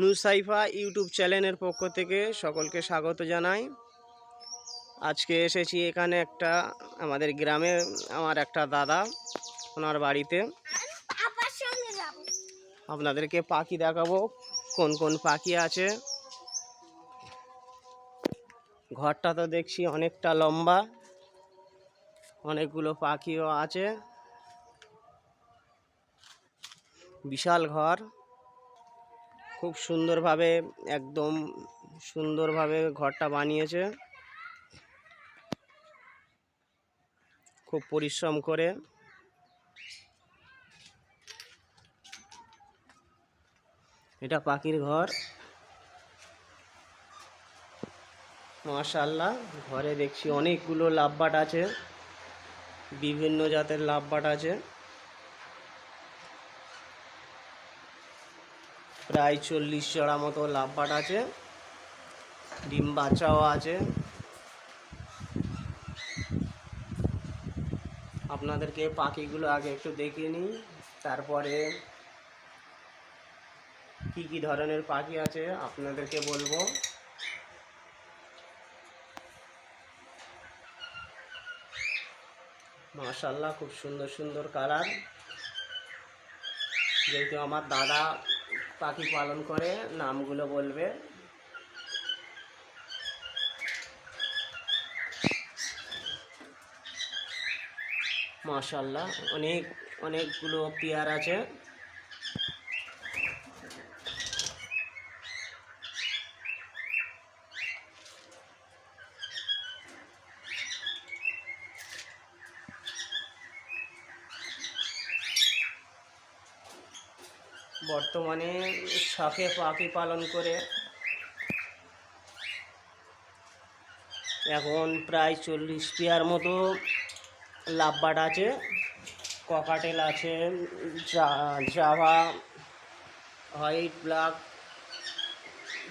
Nusaifa YouTube চ্যানেলের পক্ষ থেকে সকলকে স্বাগত জানাই। আজকে এসেছি এখানে একটা আমাদের গ্রামে আমার একটা দাদা, ওনার বাড়িতে। আপনাদেরকে পাখি দেখাবো, কোন কোন পাখি আছে। ঘরটা তো দেখছি অনেকটা লম্বা, অনেকগুলো পাখিও আছে। বিশাল ঘর। খুব সুন্দরভাবে, একদম সুন্দরভাবে ঘরটা বানিয়েছে। খুব পরিশ্রম করে। এটা পাখির ঘর। মাশাল্লাহ ঘরে দেখছি অনেকগুলো লাভবাট আছে। বিভিন্ন জাতের লাভবাট আছে। প্রায় চল্লিশ জোড়া মতো লাভবাট আছে। ডিম বাচ্চাও আছে। আপনাদেরকে পাখিগুলো আগে একটু দেখিয়ে নিই। তারপরে কি কি ধরনের পাখি আছে আপনাদেরকে বলব। মাশাল্লাহ খুব সুন্দর সুন্দর কালার। যেহেতু আমার দাদা পাখি পালন করে নামগুলো বলবে। মাশাল্লাহ অনেক অনেকগুলো পেয়ার আছে। বর্তমানে শখে পাখি পালন করে। এখন প্রায় চল্লিশ পেয়ার মতো লাভবাট আছে, ককাটেল আছে জাভা, হোয়াইট, ব্ল্যাক,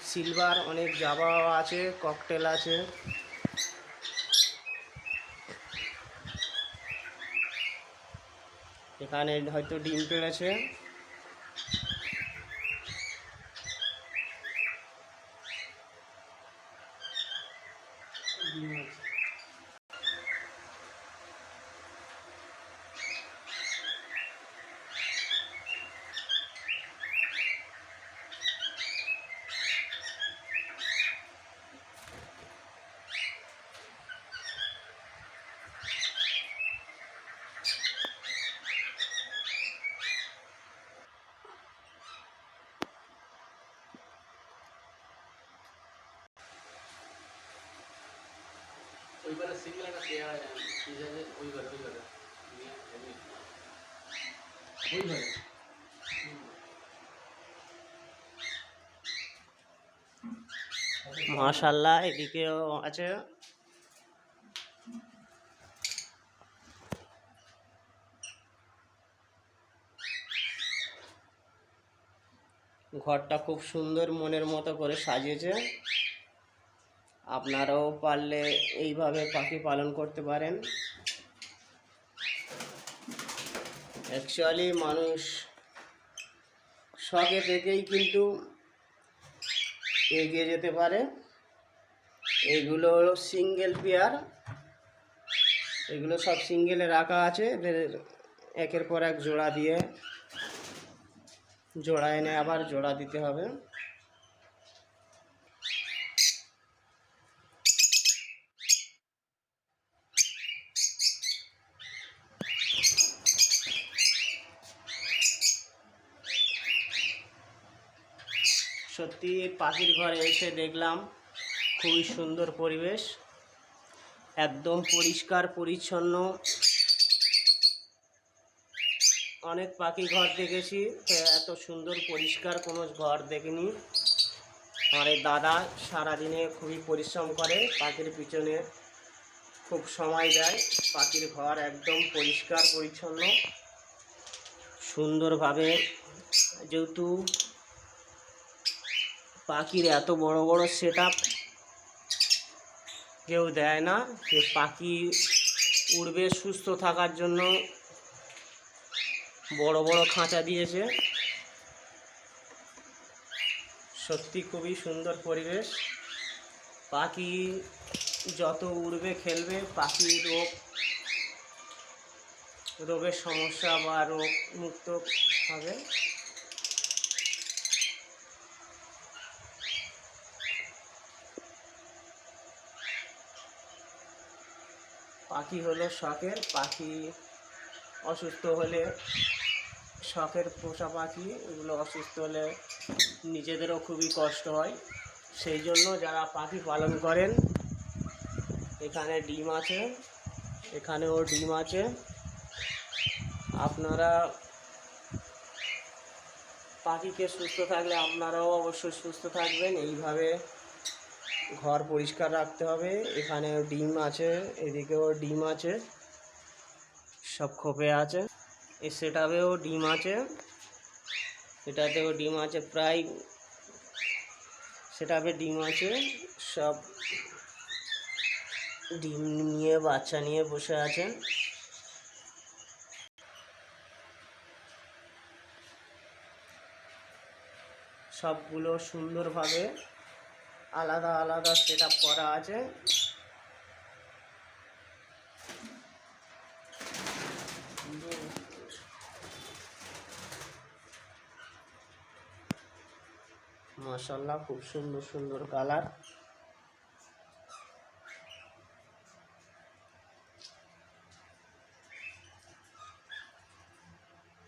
সিলভার, অনেক জাভাও আছে, ককটেল আছে। এখানে হয়তো ডিম পেড়েছে। 嗯。ওইবারে সিঙ্গেল একটা কি জানে ওইবারে ওইবারে ওইবারে মাশাল্লাহ এদিকেও আছে ঘরটা খুব সুন্দর মনের মতো করে সাজিয়েছে। আপনারাও পারলে এইভাবে পাখি পালন করতে পারেন। অ্যাকচুয়ালি মানুষ শখে থেকেই কিন্তু এগিয়ে যেতে পারে। এগুলো সিঙ্গেল পেয়ার এগুলো সব সিঙ্গেলে রাখা আছে। এদের একের পর এক জোড়া দিয়ে জোড়া এনে আবার জোড়া দিতে হবে। সত্যি পাখির ঘরে এসে দেখলাম খুবই সুন্দর পরিবেশ, একদম পরিষ্কার, পরিচ্ছন্ন। অনেক পাখি ঘর দেখেছি এত সুন্দর, পরিষ্কার, কোনো ঘর দেখিনি। আমার এই দাদা সারাদিনে খুবই পরিশ্রম করে, পাখির পিছনে খুব সময় দেয়। পাখির ঘর একদম পরিষ্কার, পরিচ্ছন্ন। সুন্দরভাবে যেহেতু পাখির এত বড় বড় সেট কেউ দেয় না, যে পাখি উড়বে সুস্থ থাকার জন্য। বড় বড় খাঁচা দিয়েছে। সত্যি খুবই সুন্দর পরিবেশ। পাখি যত উড়বে, খেলবে, পাখি রোগ, রোগের সমস্যা বা রোগ মুক্ত হবে। পাখি হলো শখের পাখি, অসুস্থ হলে শখের পোষা পাখি, এগুলো অসুস্থ হলে নিজেদেরও খুবই কষ্ট হয়। সেই জন্য যারা পাখি পালন করেন, এখানে ডিম আছে, এখানেও ডিম আছে। আপনারা পাখিকে সুস্থ থাকলে আপনারাও অবশ্যই সুস্থ থাকবেন, এইভাবে ঘর পরিষ্কার রাখতে হবে। এখানেও ডিম আছে, এদিকেও ডিম আছে, সব খোপে আছে। এ সেটাবেও ডিম আছে, এটাতেও ডিম আছে প্রায় সেটাবে ডিম আছে, সব ডিম নিয়ে, বাচ্চা নিয়ে বসে আছেন সবগুলো সুন্দরভাবে আলাদা আলাদা সেট করা আছে। মশলা খুব সুন্দর সুন্দর কালার